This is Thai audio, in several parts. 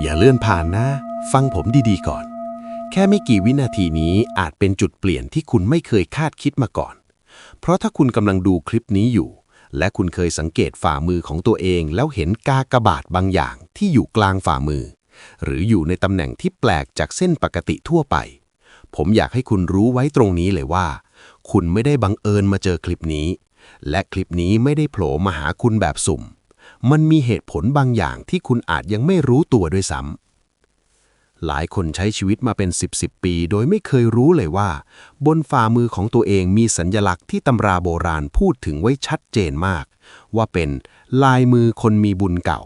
อย่าเลื่อนผ่านนะ ฟังผมดีๆก่อน แค่ไม่กี่วินาทีนี้อาจเป็นจุดเปลี่ยนที่คุณไม่เคยคาดคิดมาก่อน เพราะถ้าคุณกำลังดูคลิปนี้อยู่ และคุณเคยสังเกตฝ่ามือของตัวเอง แล้วเห็นกากบาทบางอย่างที่อยู่กลางฝ่ามือ หรืออยู่ในตำแหน่งที่แปลกจากเส้นปกติทั่วไป ผมอยากให้คุณรู้ไว้ตรงนี้เลยว่า คุณไม่ได้บังเอิญมาเจอคลิปนี้ และคลิปนี้ไม่ได้โผล่มาหาคุณแบบสุ่ม มันมีเหตุผลบางอย่างที่คุณอาจยังไม่รู้ตัวด้วยซ้ำหลายคนใช้ชีวิตมาเป็น 10 10ปี โดยไม่เคยรู้เลยว่า บนฝ่ามือของตัวเองมีสัญญลักษณ์ที่ตำราโบราณพูดถึงไว้ชัดเจนมาก ว่าเป็นลายมือคนมีบุญเก่า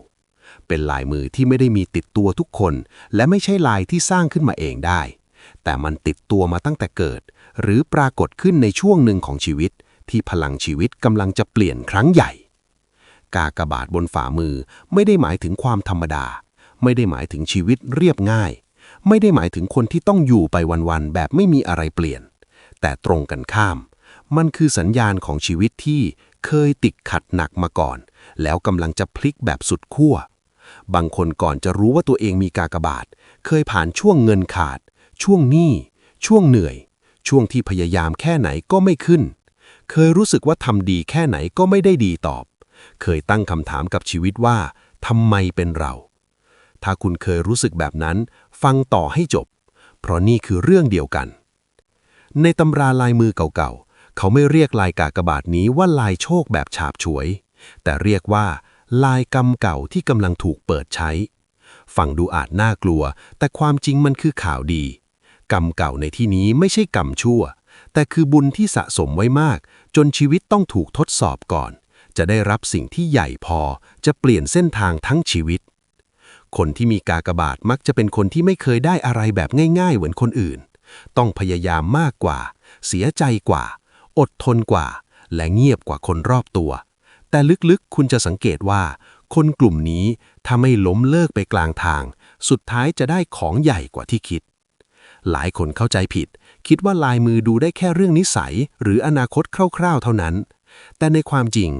เป็นลายมือที่ไม่ได้มีติดตัวทุกคน และไม่ใช่ลายที่สร้างขึ้นมาเองได้ แต่มันติดตัวมาตั้งแต่เกิด หรือปรากฏขึ้นในช่วงหนึ่งของชีวิต ที่พลังชีวิตกำลังจะเปลี่ยนครั้งใหญ่ กากบาทบนฝ่ามือ ไม่ได้หมายถึงความธรรมดา ไม่ได้หมายถึงชีวิตเรียบง่าย ไม่ได้หมายถึงคนที่ต้องอยู่ไปวันๆแบบไม่มีอะไรเปลี่ยน แต่ตรงกันข้าม มันคือสัญญาณของชีวิตที่เคยติดขัดหนักมาก่อน แล้วกำลังจะพลิกแบบสุดขั้วบางคนก่อนจะรู้ว่าตัวเองมีกากบาท เคยผ่านช่วงเงินขาด ช่วงหนี้ ช่วงเหนื่อย ช่วงที่พยายามแค่ไหนก็ไม่ขึ้น เคยรู้สึกว่าทำดีแค่ไหนก็ไม่ได้ดีตอบ เคยตั้งคำถามกับชีวิตว่าทำไมเป็นเรา ถ้าคุณเคยรู้สึกแบบนั้น ฟังต่อให้จบ เพราะนี่คือเรื่องเดียวกัน ในตำราลายมือเก่าๆ เขาไม่เรียกลายกากบาทนี้ว่าลายโชคแบบฉาบฉวย แต่เรียกว่า ลายกรรมเก่าที่กำลังถูกเปิดใช้ ฟังดูอาจน่ากลัว แต่ความจริงมันคือข่าวดี กรรมเก่าในที่นี้ไม่ใช่กรรมชั่ว แต่คือบุญที่สะสมไว้มาก จนชีวิตต้องถูกทดสอบก่อน จะได้รับสิ่งที่ใหญ่พอจะเปลี่ยนเส้นทางทั้งชีวิต คนที่มีกากบาทมักจะเป็นคนที่ไม่เคยได้อะไรแบบง่าย ๆ เหมือนคนอื่น ต้องพยายามมากกว่า เสียใจกว่า อดทนกว่า และเงียบกว่าคนรอบตัว แต่ลึกๆคุณจะสังเกตว่า คนกลุ่มนี้ถ้าไม่ล้มเลิกไปกลางทาง สุดท้ายจะได้ของใหญ่กว่าที่คิด หลายคนเข้าใจผิด คิดว่าลายมือดูได้แค่เรื่องนิสัย หรืออนาคตคร่าว ๆ เท่านั้น แต่ในความจริง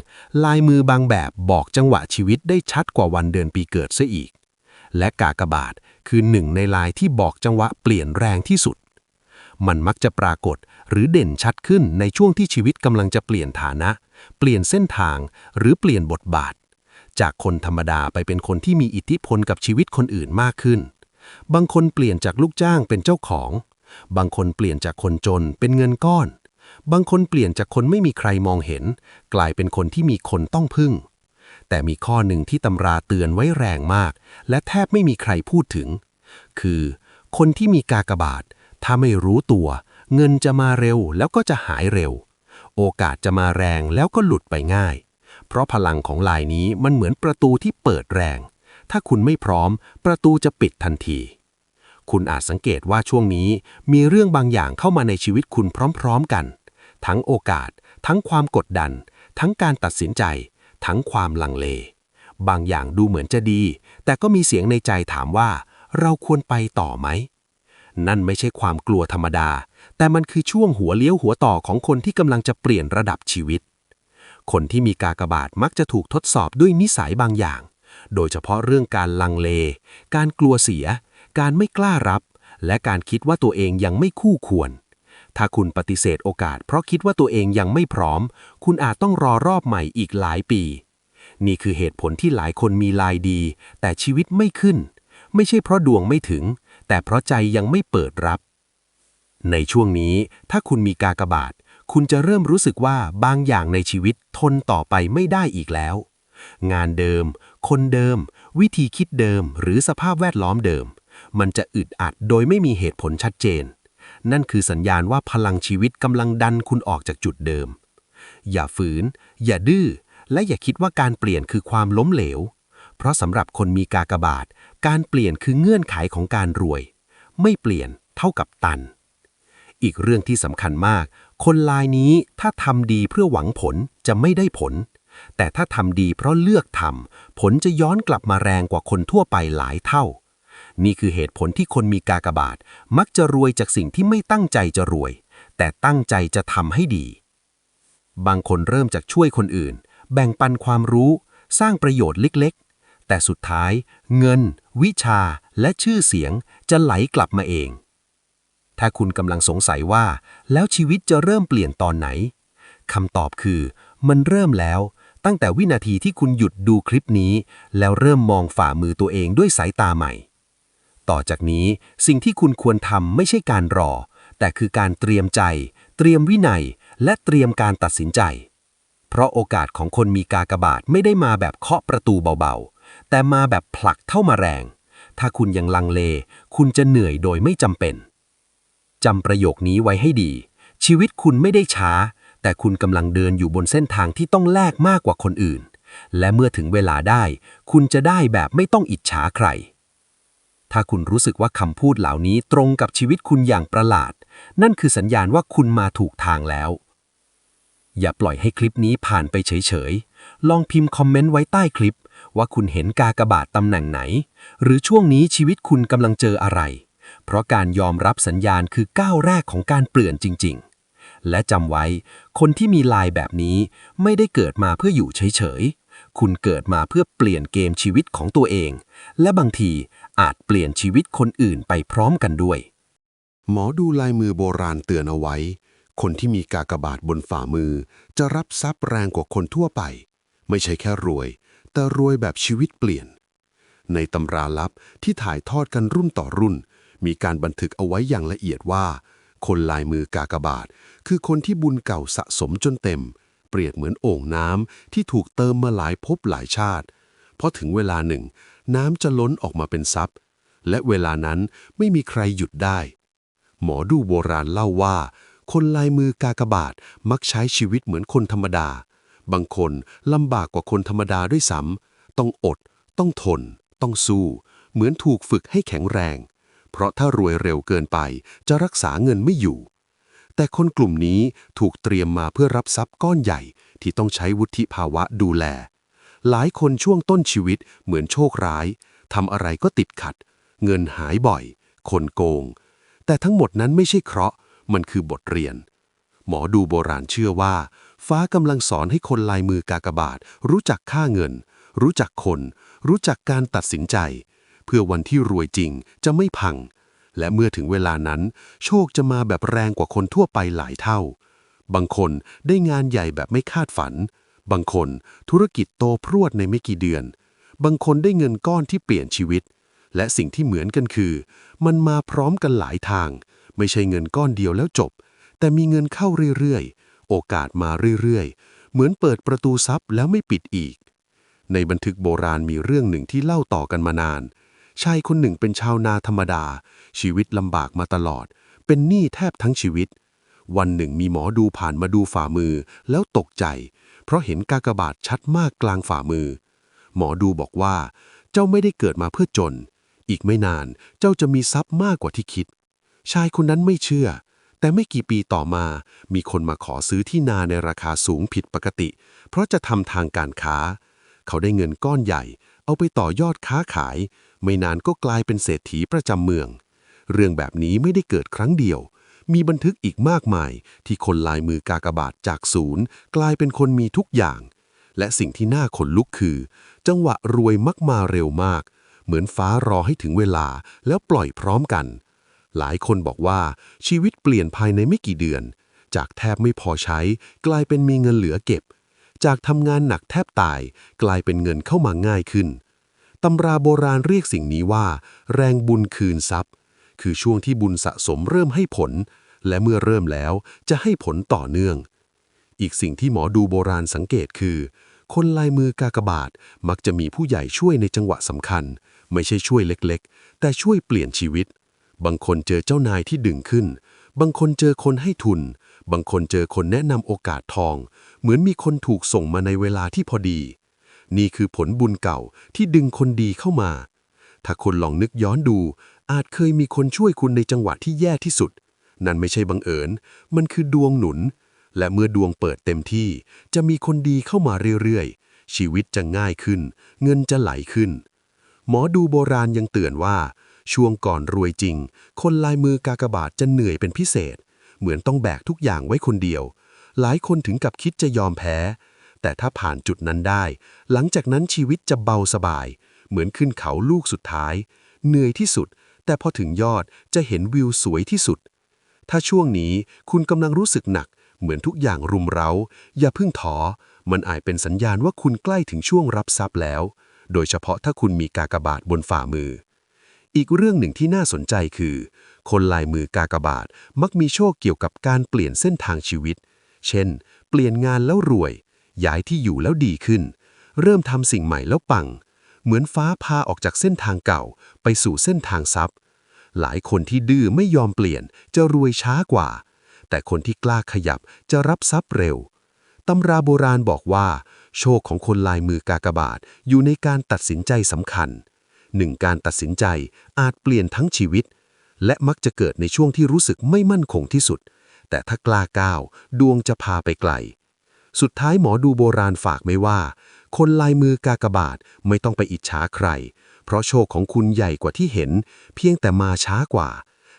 ลายมือบางแบบบอกจังหวะชีวิตได้ชัดกว่าวันเดือนปีเกิดซะอีก และกากบาทคือหนึ่งในลายที่บอกจังหวะเปลี่ยนแรงที่สุด มันมักจะปรากฏหรือเด่นชัดขึ้นในช่วงที่ชีวิตกำลังจะเปลี่ยนฐานะ เปลี่ยนเส้นทาง หรือเปลี่ยนบทบาท จากคนธรรมดาไปเป็นคนที่มีอิทธิพลกับชีวิตคนอื่นมากขึ้น บางคนเปลี่ยนจากลูกจ้างเป็นเจ้าของ บางคนเปลี่ยนจากคนจนเป็นเงินก้อน บางคนเปลี่ยนจากคนไม่มีใครมองเห็น กลายเป็นคนที่มีคนต้องพึ่ง แต่มีข้อหนึ่งที่ตำราเตือนไว้แรงมาก และแทบไม่มีใครพูดถึง คือ คนที่มีกากบาท ถ้าไม่รู้ตัว เงินจะมาเร็วแล้วก็จะหายเร็ว โอกาสจะมาแรงแล้วก็หลุดไปง่าย เพราะพลังของลายนี้มันเหมือนประตูที่เปิดแรง ถ้าคุณไม่พร้อม ประตูจะปิดทันทีคุณอาจสังเกตว่าช่วงนี้มีเรื่องบางอย่างเข้ามาในชีวิตคุณพร้อม ๆ กัน ทั้งโอกาส ทั้งความกดดัน ทั้งการตัดสินใจ ทั้งความลังเล บางอย่างดูเหมือนจะดี แต่ก็มีเสียงในใจถามว่า เราควรไปต่อไหม นั่นไม่ใช่ความกลัวธรรมดา แต่มันคือช่วงหัวเลี้ยวหัวต่อของคนที่กำลังจะเปลี่ยนระดับชีวิต คนที่มีกากบาทมักจะถูกทดสอบด้วยนิสัยบางอย่าง โดยเฉพาะเรื่องการลังเล การกลัวเสีย การไม่กล้ารับ และการคิดว่าตัวเองยังไม่คู่ควร ถ้าคุณปฏิเสธโอกาส เพราะคิดว่าตัวเองยังไม่พร้อม คุณอาจต้องรอรอบใหม่อีกหลายปี นี่คือเหตุผลที่หลายคนมีลายดี แต่ชีวิตไม่ขึ้น ไม่ใช่เพราะดวงไม่ถึง แต่เพราะใจยังไม่เปิดรับ ในช่วงนี้ ถ้าคุณมีกากบาท คุณจะเริ่มรู้สึกว่าบางอย่างในชีวิตทนต่อไปไม่ได้อีกแล้ว งานเดิม คนเดิม วิธีคิดเดิม หรือสภาพแวดล้อมเดิม มันจะอึดอัดโดยไม่มีเหตุผลชัดเจน นั่นคือสัญญาณว่าพลังชีวิตกำลังดันคุณออกจากจุดเดิม อย่าฝืน อย่าดื้อ และอย่าคิดว่าการเปลี่ยนคือความล้มเหลว เพราะสำหรับคนมีกากบาท การเปลี่ยนคือเงื่อนไขของการรวย ไม่เปลี่ยนเท่ากับตัน อีกเรื่องที่สำคัญมาก คนลายนี้ถ้าทำดีเพื่อหวังผลจะไม่ได้ผล แต่ถ้าทำดีเพราะเลือกทำผลจะย้อนกลับมาแรงกว่าคนทั่วไปหลายเท่า นี่คือเหตุผลที่คนมีกากบาท มักจะรวยจากสิ่งที่ไม่ตั้งใจจะรวย แต่ตั้งใจจะทำให้ดี บางคนเริ่มจากช่วยคนอื่น แบ่งปันความรู้ สร้างประโยชน์เล็กๆ แต่สุดท้าย เงิน วิชา และชื่อเสียงจะไหลกลับมาเอง ถ้าคุณกำลังสงสัยว่า แล้วชีวิตจะเริ่มเปลี่ยนตอนไหนคำตอบคือ มันเริ่มแล้วตั้งแต่วินาทีที่คุณหยุดดูคลิปนี้ แล้วเริ่มมองฝ่ามือตัวเองด้วยสายตาใหม่ ต่อจากนี้สิ่งที่คุณควรทำไม่ใช่การรอ แต่คือการเตรียมใจ เตรียมวินัย และเตรียมการตัดสินใจ เพราะโอกาสของคนมีกากบาทไม่ได้มาแบบเคาะประตูเบาๆ แต่มาแบบผลักเท่ามาแรง ถ้าคุณยังลังเล คุณจะเหนื่อยโดยไม่จำเป็นจำประโยคนี้ไว้ให้ดี ชีวิตคุณไม่ได้ช้า แต่คุณกำลังเดินอยู่บนเส้นทางที่ต้องแลกมากกว่าคนอื่น และเมื่อถึงเวลาได้ คุณจะได้แบบไม่ต้องอิจฉาใคร ถ้าคุณรู้สึกว่าคำพูดเหล่านี้ตรงกับชีวิตคุณอย่างประหลาด นั่นคือสัญญาณว่าคุณมาถูกทางแล้ว อย่าปล่อยให้คลิปนี้ผ่านไปเฉยๆ ลองพิมพ์คอมเมนต์ไว้ใต้คลิป ว่าคุณเห็นกากบาทตำแหน่งไหน หรือช่วงนี้ชีวิตคุณกำลังเจออะไร เพราะการยอมรับสัญญาณคือก้าวแรกของการเปลี่ยนจริง ๆ และจำไว้ คนที่มีลายแบบนี้ไม่ได้เกิดมาเพื่ออยู่เฉยๆ คุณเกิดมาเพื่อเปลี่ยนเกมชีวิตของตัวเอง และบางทีอาจเปลี่ยนชีวิตคนอื่นไปพร้อมกันด้วย หมอดูลายมือโบราณเตือนเอาไว้ คนที่มีกากบาทบนฝ่ามือ จะรับทรัพย์แรงกว่าคนทั่วไป ไม่ใช่แค่รวย แต่รวยแบบชีวิตเปลี่ยน ในตำราลับที่ถ่ายทอดกันรุ่นต่อรุ่น มีการบันทึกเอาไว้อย่างละเอียดว่า คนลายมือกากบาท คือคนที่บุญเก่าสะสมจนเต็ม เปรียบเหมือนโอ่งน้ำที่ถูกเติมมาหลายภพหลายชาติพอถึงเวลาหนึ่ง น้ำจะล้นออกมาเป็นทรัพย์ และเวลานั้นไม่มีใครหยุดได้ หมอดูโบราณเล่าว่า คนลายมือกากบาทมักใช้ชีวิตเหมือนคนธรรมดา บางคนลำบากกว่าคนธรรมดาด้วยซ้ำต้องอด ต้องทน ต้องสู้ เหมือนถูกฝึกให้แข็งแรง เพราะถ้ารวยเร็วเกินไปจะรักษาเงินไม่อยู่ แต่คนกลุ่มนี้ถูกเตรียมมาเพื่อรับทรัพย์ก้อนใหญ่ที่ต้องใช้วุฒิภาวะดูแล หลายคนช่วงต้นชีวิตเหมือนโชคร้ายทำอะไรก็ติดขัด เงินหายบ่อย คนโกง แต่ทั้งหมดนั้นไม่ใช่เคราะห์ มันคือบทเรียน หมอดูโบราณเชื่อว่า ฟ้ากำลังสอนให้คนลายมือกากบาท รู้จักค่าเงิน รู้จักคน รู้จักการตัดสินใจ เพื่อวันที่รวยจริงจะไม่พัง และเมื่อถึงเวลานั้น โชคจะมาแบบแรงกว่าคนทั่วไปหลายเท่า บางคนได้งานใหญ่แบบไม่คาดฝัน บางคนธุรกิจโตพรวดในไม่กี่เดือน บางคนได้เงินก้อนที่เปลี่ยนชีวิต และสิ่งที่เหมือนกันคือ มันมาพร้อมกันหลายทาง ไม่ใช่เงินก้อนเดียวแล้วจบ แต่มีเงินเข้าเรื่อยๆ โอกาสมาเรื่อยๆ เหมือนเปิดประตูทรัพย์แล้วไม่ปิดอีก ในบันทึกโบราณมีเรื่องหนึ่งที่เล่าต่อกันมานาน ชายคนหนึ่งเป็นชาวนาธรรมดา ชีวิตลำบากมาตลอด เป็นหนี้แทบทั้งชีวิต วันหนึ่งมีหมอดูผ่านมาดูฝ่ามือแล้วตกใจ เพราะเห็นกากบาทชัดมากกลางฝ่ามือ หมอดูบอกว่า เจ้าไม่ได้เกิดมาเพื่อจน อีกไม่นานเจ้าจะมีทรัพย์มากกว่าที่คิด ชายคนนั้นไม่เชื่อ แต่ไม่กี่ปีต่อมา มีคนมาขอซื้อที่นาในราคาสูงผิดปกติ เพราะจะทำทางการค้า เขาได้เงินก้อนใหญ่ เอาไปต่อยอดค้าขาย ไม่นานก็กลายเป็นเศรษฐีประจำเมือง เรื่องแบบนี้ไม่ได้เกิดครั้งเดียว มีบันทึกอีกมากมาย ที่คนลายมือกากบาทจากศูนย์ กลายเป็นคนมีทุกอย่าง และสิ่งที่น่าขนลุกคือ จังหวะรวยมักมาเร็วมาก เหมือนฟ้ารอให้ถึงเวลาแล้วปล่อยพร้อมกัน หลายคนบอกว่าชีวิตเปลี่ยนภายในไม่กี่เดือน จากแทบไม่พอใช้ กลายเป็นมีเงินเหลือเก็บ จากทำงานหนักแทบตายกลายเป็นเงินเข้ามาง่ายขึ้น ตำราโบราณเรียกสิ่งนี้ว่า แรงบุญคืนทรัพย์ คือช่วงที่บุญสะสมเริ่มให้ผล และเมื่อเริ่มแล้วจะให้ผลต่อเนื่อง อีกสิ่งที่หมอดูโบราณสังเกตคือ คนลายมือกากบาทมักจะมีผู้ใหญ่ช่วยในจังหวะสำคัญ ไม่ใช่ช่วยเล็กๆ แต่ช่วยเปลี่ยนชีวิต บางคนเจอเจ้านายที่ดึงขึ้น บางคนเจอคนให้ทุน บางคนเจอคนแนะนำโอกาสทอง เหมือนมีคนถูกส่งมาในเวลาที่พอดี นี่คือผลบุญเก่าที่ดึงคนดีเข้ามา ถ้าคนลองนึกย้อนดู อาจเคยมีคนช่วยคุณในจังหวะที่แย่ที่สุด นั่นไม่ใช่บังเอิญ มันคือดวงหนุน และเมื่อดวงเปิดเต็มที่ จะมีคนดีเข้ามาเรื่อยๆ ชีวิตจะง่ายขึ้น เงินจะไหลขึ้น หมอดูโบราณยังเตือนว่าช่วงก่อนรวยจริง คนลายมือกากบาทจะเหนื่อยเป็นพิเศษ เหมือนต้องแบกทุกอย่างไว้คนเดียว หลายคนถึงกับคิดจะยอมแพ้ แต่ถ้าผ่านจุดนั้นได้ หลังจากนั้นชีวิตจะเบาสบาย เหมือนขึ้นเขาลูกสุดท้าย เหนื่อยที่สุด แต่พอถึงยอดจะเห็นวิวสวยที่สุด ถ้าช่วงนี้คุณกำลังรู้สึกหนัก เหมือนทุกอย่างรุมเร้า อย่าเพิ่งท้อมันอาจเป็นสัญญาณว่าคุณใกล้ถึงช่วงรับทรัพย์แล้ว โดยเฉพาะถ้าคุณมีกากบาทบนฝ่ามือ อีกเรื่องหนึ่งที่น่าสนใจคือ คนลายมือกากบาทมักมีโชคเกี่ยวกับการเปลี่ยนเส้นทางชีวิต เช่น เปลี่ยนงานแล้วรวย ย้ายที่อยู่แล้วดีขึ้น เริ่มทำสิ่งใหม่แล้วปัง เหมือนฟ้าพาออกจากเส้นทางเก่า ไปสู่เส้นทางทรัพย์ หลายคนที่ดื้อไม่ยอมเปลี่ยนจะรวยช้ากว่า แต่คนที่กล้าขยับจะรับทรัพย์เร็วตำราโบราณบอกว่า โชคของคนลายมือกากบาทอยู่ในการตัดสินใจสำคัญหนึ่งการตัดสินใจอาจเปลี่ยนทั้งชีวิต และมักจะเกิดในช่วงที่รู้สึกไม่มั่นคงที่สุด แต่ถ้ากล้าก้าว ดวงจะพาไปไกล สุดท้ายหมอดูโบราณฝากไว้ว่า คนลายมือกากบาทไม่ต้องไปอิจฉาใคร เพราะโชคของคุณใหญ่กว่าที่เห็น เพียงแต่มาช้ากว่า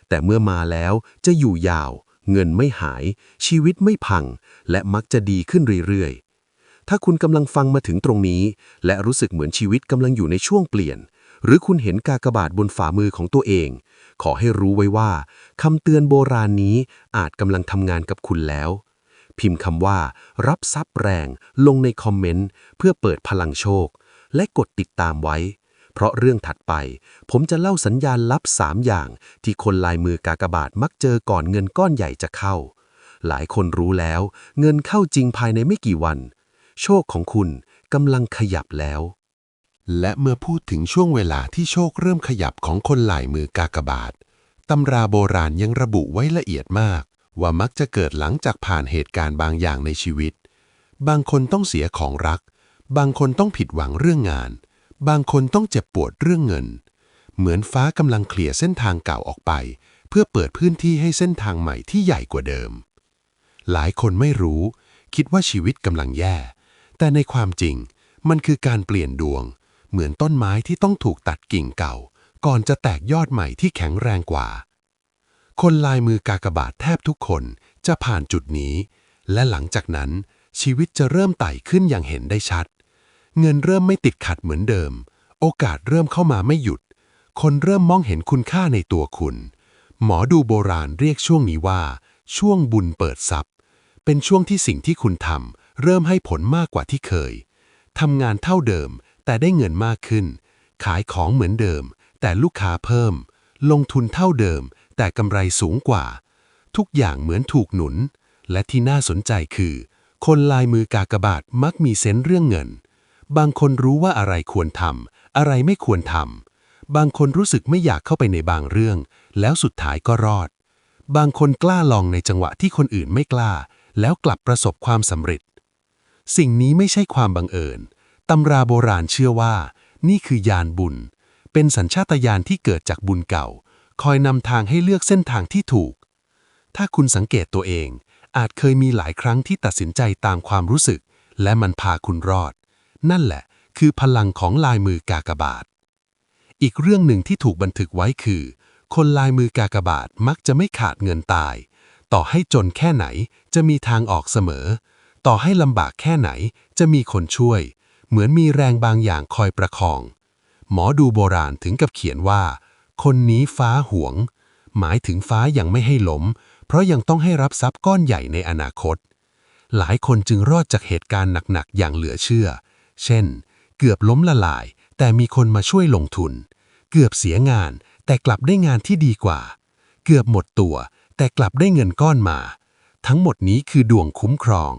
แต่เมื่อมาแล้วจะอยู่ยาว เงินไม่หาย ชีวิตไม่พัง และมักจะดีขึ้นเรื่อยๆถ้าคุณกำลังฟังมาถึงตรงนี้ และรู้สึกเหมือนชีวิตกำลังอยู่ในช่วงเปลี่ยน หรือคุณเห็นกากบาทบนฝ่ามือของตัวเอง ขอให้รู้ไว้ว่าคำเตือนโบราณนี้อาจกำลังทำงานกับคุณแล้ว พิมพ์คำว่า รับทรัพย์แรงลงในคอมเมนต์เพื่อเปิดพลังโชค และกดติดตามไว้ เพราะเรื่องถัดไป ผมจะเล่าสัญญาณลับ 3 อย่าง ที่คนลายมือกากบาทมักเจอก่อนเงินก้อนใหญ่จะเข้า หลายคนรู้แล้ว เงินเข้าจริงภายในไม่กี่วัน โชคของคุณกำลังขยับแล้ว และเมื่อพูดถึงช่วงเวลาที่โชคเริ่มขยับของคนหลายมือกากบาทตำราโบราณยังระบุไว้ละเอียดมาก ว่ามักจะเกิดหลังจากผ่านเหตุการณ์บางอย่างในชีวิต บางคนต้องเสียของรัก บางคนต้องผิดหวังเรื่องงาน บางคนต้องเจ็บปวดเรื่องเงิน เหมือนฟ้ากำลังเคลียร์เส้นทางเก่าออกไป เพื่อเปิดพื้นที่ให้เส้นทางใหม่ที่ใหญ่กว่าเดิม หลายคนไม่รู้ คิดว่าชีวิตกำลังแย่ แต่ในความจริง มันคือการเปลี่ยนดวง เหมือนต้นไม้ที่ต้องถูกตัดกิ่งเก่า ก่อนจะแตกยอดใหม่ที่แข็งแรงกว่า คนลายมือกากบาทแทบทุกคนจะผ่านจุดนี้ และหลังจากนั้นชีวิตจะเริ่มไต่ขึ้นอย่างเห็นได้ชัด เงินเริ่มไม่ติดขัดเหมือนเดิม โอกาสเริ่มเข้ามาไม่หยุด คนเริ่มมองเห็นคุณค่าในตัวคุณ หมอดูโบราณเรียกช่วงนี้ว่า ช่วงบุญเปิดทรัพย์ เป็นช่วงที่สิ่งที่คุณทำเริ่มให้ผลมากกว่าที่เคย ทำงานเท่าเดิม แต่ได้เงินมากขึ้น ขายของเหมือนเดิม แต่ลูกค้าเพิ่ม ลงทุนเท่าเดิม แต่กำไรสูงกว่า ทุกอย่างเหมือนถูกหนุน และที่น่าสนใจคือ คนลายมือกากบาทมักมีเซนส์เรื่องเงิน บางคนรู้ว่าอะไรควรทำอะไรไม่ควรทำบางคนรู้สึกไม่อยากเข้าไปในบางเรื่อง แล้วสุดท้ายก็รอด บางคนกล้าลองในจังหวะที่คนอื่นไม่กล้า แล้วกลับประสบความสำเร็จ สิ่งนี้ไม่ใช่ความบังเอิญ ตำราโบราณเชื่อว่า นี่คือยานบุญ เป็นสัญชาตญาณที่เกิดจากบุญเก่า คอยนำทางให้เลือกเส้นทางที่ถูก ถ้าคุณสังเกตตัวเอง อาจเคยมีหลายครั้งที่ตัดสินใจตามความรู้สึก และมันพาคุณรอด นั่นแหละ คือพลังของลายมือกากบาท อีกเรื่องหนึ่งที่ถูกบันทึกไว้คือ คนลายมือกากบาทมักจะไม่ขาดเงินตาย ต่อให้จนแค่ไหนจะมีทางออกเสมอ ต่อให้ลำบากแค่ไหนจะมีคนช่วย เหมือนมีแรงบางอย่างคอยประคอง หมอดูโบราณถึงกับเขียนว่า คนนี้ฟ้าหวง หมายถึงฟ้ายังไม่ให้ล้ม เพราะยังต้องให้รับทรัพย์ก้อนใหญ่ในอนาคต หลายคนจึงรอดจากเหตุการณ์หนักๆ อย่างเหลือเชื่อ เช่น เกือบล้มละลาย แต่มีคนมาช่วยลงทุน เกือบเสียงาน แต่กลับได้งานที่ดีกว่า เกือบหมดตัว แต่กลับได้เงินก้อนมา ทั้งหมดนี้คือดวงคุ้มครอง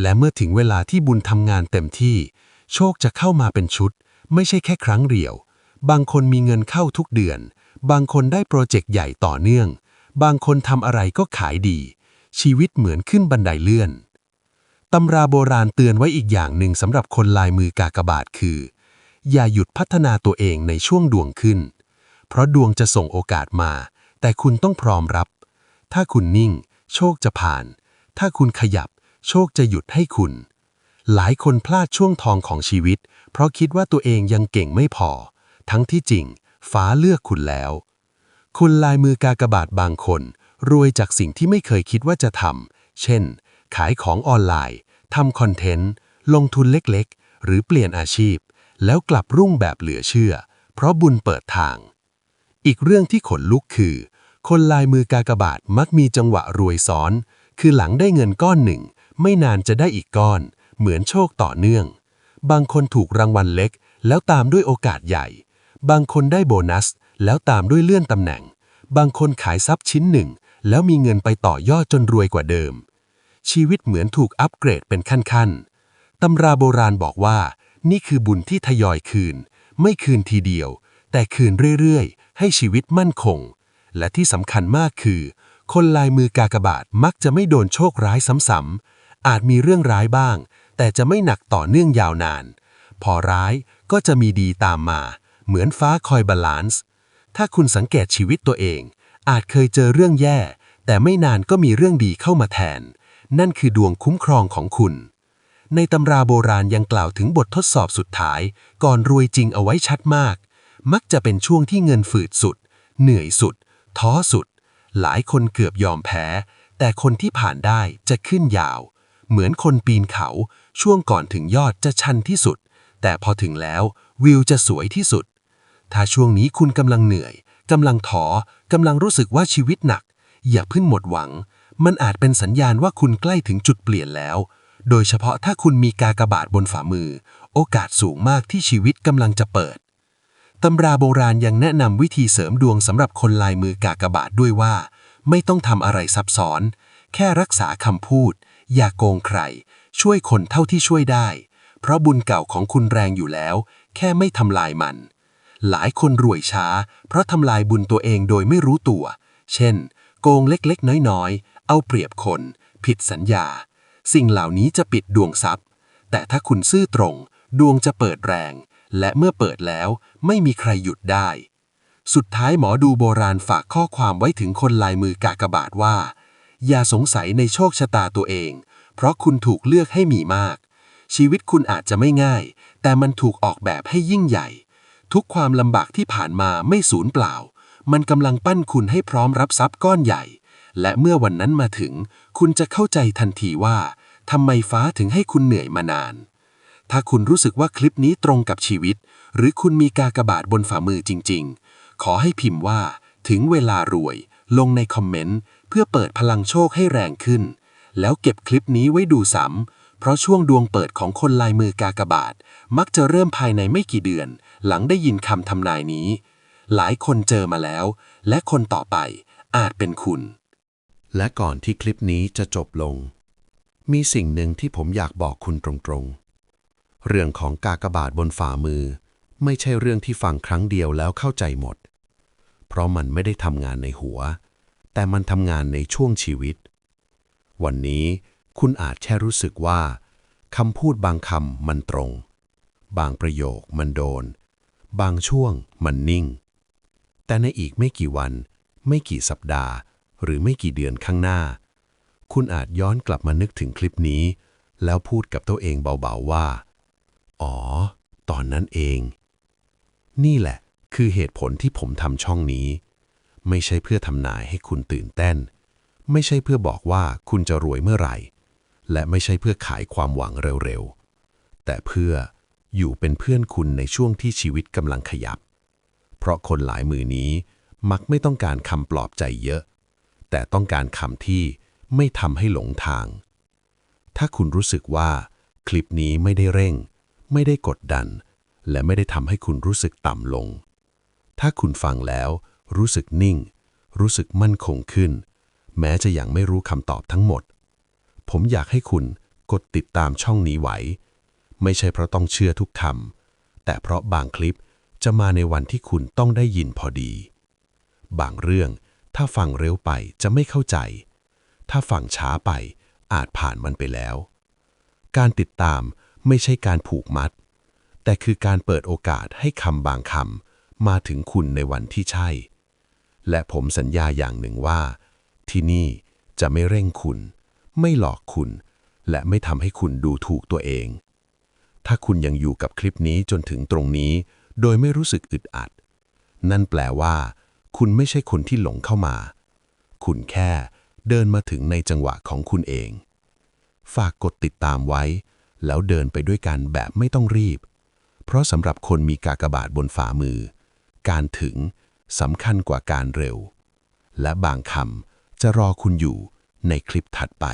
และเมื่อถึงเวลาที่บุญทำงานเต็มที่ โชคจะเข้ามาเป็นชุด ไม่ใช่แค่ครั้งเดียว บางคนมีเงินเข้าทุกเดือน บางคนได้โปรเจกต์ใหญ่ต่อเนื่อง บางคนทำอะไรก็ขายดี ชีวิตเหมือนขึ้นบันไดเลื่อนตำราโบราณเตือนไว้อีกอย่างหนึ่งสำหรับคนลายมือกากบาทคือ อย่าหยุดพัฒนาตัวเองในช่วงดวงขึ้น เพราะดวงจะส่งโอกาสมา แต่คุณต้องพร้อมรับ ถ้าคุณนิ่ง โชคจะผ่าน ถ้าคุณขยับ โชคจะหยุดให้คุณ หลายคนพลาดช่วงทองของชีวิต เพราะคิดว่าตัวเองยังเก่งไม่พอ ทั้งที่จริง ฟ้าเลือกคุณแล้ว คุณลายมือกากบาทบางคน รวยจากสิ่งที่ไม่เคยคิดว่าจะทำเช่น ขายของออนไลน์ทำคอนเทนต์ ลงทุนเล็กๆ หรือเปลี่ยนอาชีพ แล้วกลับรุ่งแบบเหลือเชื่อ เพราะบุญเปิดทาง อีกเรื่องที่ขนลุกคือ คนลายมือกากบาทมักมีจังหวะรวยซ้อน คือหลังได้เงินก้อนหนึ่ง ไม่นานจะได้อีกก้อน เหมือนโชคต่อเนื่อง บางคนถูกรางวัลเล็ก แล้วตามด้วยโอกาสใหญ่ บางคนได้โบนัส แล้วตามด้วยเลื่อนตำแหน่ง บางคนขายทรัพย์ชิ้นหนึ่ง แล้วมีเงินไปต่อยอดจนรวยกว่าเดิม ชีวิตเหมือนถูกอัปเกรดเป็นขั้นๆตำราโบราณบอกว่า นี่คือบุญที่ทยอยคืน ไม่คืนทีเดียว แต่คืนเรื่อยๆ ให้ชีวิตมั่นคง และที่สำคัญมากคือ คนลายมือกากบาทมักจะไม่โดนโชคร้ายซ้ำๆอาจมีเรื่องร้ายบ้าง แต่จะไม่หนักต่อเนื่องยาวนาน พอร้ายก็จะมีดีตามมา เหมือนฟ้าคอยบาลานซ์ ถ้าคุณสังเกตชีวิตตัวเอง อาจเคยเจอเรื่องแย่ แต่ไม่นานก็มีเรื่องดีเข้ามาแทน นั่นคือดวงคุ้มครองของคุณ ในตำราโบราณยังกล่าวถึงบททดสอบสุดท้าย ก่อนรวยจริงเอาไว้ชัดมาก มักจะเป็นช่วงที่เงินฝืดสุด เหนื่อยสุด ท้อสุด หลายคนเกือบยอมแพ้ แต่คนที่ผ่านได้จะขึ้นยาว เหมือนคนปีนเขา ช่วงก่อนถึงยอดจะชันที่สุด แต่พอถึงแล้ววิวจะสวยที่สุด ถ้าช่วงนี้คุณกำลังเหนื่อยกำลังท้อกำลังรู้สึกว่าชีวิตหนัก อย่าเพิ่งหมดหวัง มันอาจเป็นสัญญาณว่าคุณใกล้ถึงจุดเปลี่ยนแล้ว โดยเฉพาะถ้าคุณมีกากบาทบนฝ่ามือ โอกาสสูงมากที่ชีวิตกำลังจะเปิดตำราโบราณยังแนะนำวิธีเสริมดวงสำหรับคนลายมือกากบาทด้วยว่า ไม่ต้องทำอะไรซับซ้อน แค่รักษาคำพูด อย่าโกงใคร ช่วยคนเท่าที่ช่วยได้ เพราะบุญเก่าของคุณแรงอยู่แล้ว แค่ไม่ทำลายมัน หลายคนรวยช้า เพราะทำลายบุญตัวเองโดยไม่รู้ตัว เช่น โกงเล็กๆ น้อยๆ เอาเปรียบคน ผิดสัญญา สิ่งเหล่านี้จะปิดดวงทรัพย์ แต่ถ้าคุณซื่อตรง ดวงจะเปิดแรง และเมื่อเปิดแล้วไม่มีใครหยุดได้ สุดท้ายหมอดูโบราณฝากข้อความไว้ถึงคนลายมือกากบาทว่า อย่าสงสัยในโชคชะตาตัวเอง เพราะคุณถูกเลือกให้มีมาก ชีวิตคุณอาจจะไม่ง่าย แต่มันถูกออกแบบให้ยิ่งใหญ่ ทุกความลำบากที่ผ่านมาไม่สูญเปล่า มันกำลังปั้นคุณให้พร้อมรับทรัพย์ก้อนใหญ่ และเมื่อวันนั้นมาถึง คุณจะเข้าใจทันทีว่าทำไมฟ้าถึงให้คุณเหนื่อยมานาน ถ้าคุณรู้สึกว่าคลิปนี้ตรงกับชีวิต หรือคุณมีกากบาทบนฝ่ามือจริง ๆ ขอให้พิมพ์ว่า ถึงเวลารวย ลงในคอมเมนต์ เพื่อเปิดพลังโชคให้แรงขึ้น แล้วเก็บคลิปนี้ไว้ดูซ้ำเพราะช่วงดวงเปิดของคนลายมือกากบาท มักจะเริ่มภายในไม่กี่เดือน หลังได้ยินคำทำนายนี้ หลายคนเจอมาแล้ว และคนต่อไปอาจเป็นคุณ และก่อนที่คลิปนี้จะจบลง มีสิ่งหนึ่งที่ผมอยากบอกคุณตรงๆ เรื่องของกากบาทบนฝ่ามือ ไม่ใช่เรื่องที่ฟังครั้งเดียวแล้วเข้าใจหมด เพราะมันไม่ได้ทำงานในหัว แต่มันทำงานในช่วงชีวิต วันนี้คุณอาจแค่รู้สึกว่าคำพูดบางคำมันตรง บางประโยคมันโดน บางช่วงมันนิ่ง แต่ในอีกไม่กี่วัน ไม่กี่สัปดาห์ หรือไม่กี่เดือนข้างหน้า คุณอาจย้อนกลับมานึกถึงคลิปนี้ แล้วพูดกับตัวเองเบาๆว่า อ๋อ ตอนนั้นเอง นี่แหละคือเหตุผลที่ผมทำช่องนี้ ไม่ใช่เพื่อทำนายให้คุณตื่นเต้น ไม่ใช่เพื่อบอกว่าคุณจะรวยเมื่อไหร่ และไม่ใช่เพื่อขายความหวังเร็วๆ แต่เพื่ออยู่เป็นเพื่อนคุณในช่วงที่ชีวิตกำลังขยับ เพราะคนหลายมือนี้มักไม่ต้องการคำปลอบใจเยอะ แต่ต้องการคำที่ไม่ทำให้หลงทาง ถ้าคุณรู้สึกว่า คลิปนี้ไม่ได้เร่ง ไม่ได้กดดัน และไม่ได้ทำให้คุณรู้สึกต่ำลง ถ้าคุณฟังแล้ว รู้สึกนิ่ง รู้สึกมั่นคงขึ้น แม้จะยังไม่รู้คำตอบทั้งหมด ผมอยากให้คุณกดติดตามช่องนี้ไว้ ไม่ใช่เพราะต้องเชื่อทุกคำแต่เพราะบางคลิปจะมาในวันที่คุณต้องได้ยินพอดี บางเรื่องถ้าฟังเร็วไปจะไม่เข้าใจ ถ้าฟังช้าไปอาจผ่านมันไปแล้ว การติดตามไม่ใช่การผูกมัด แต่คือการเปิดโอกาสให้คำบางคำมาถึงคุณในวันที่ใช่ และผมสัญญาอย่างหนึ่งว่า ที่นี่จะไม่เร่งคุณ ไม่หลอกคุณ และไม่ทำให้คุณดูถูกตัวเอง ถ้าคุณยังอยู่กับคลิปนี้จนถึงตรงนี้ โดยไม่รู้สึกอึดอัด นั่นแปลว่า คุณไม่ใช่คนที่หลงเข้ามา คุณแค่เดินมาถึงในจังหวะของคุณเอง ฝากกดติดตามไว้ แล้วเดินไปด้วยกันแบบไม่ต้องรีบ เพราะสำหรับคนมีกากบาทบนฝ่ามือ การถึงสำคัญกว่าการเร็ว และบางคำ จะรอคุณอยู่ในคลิปถัดไป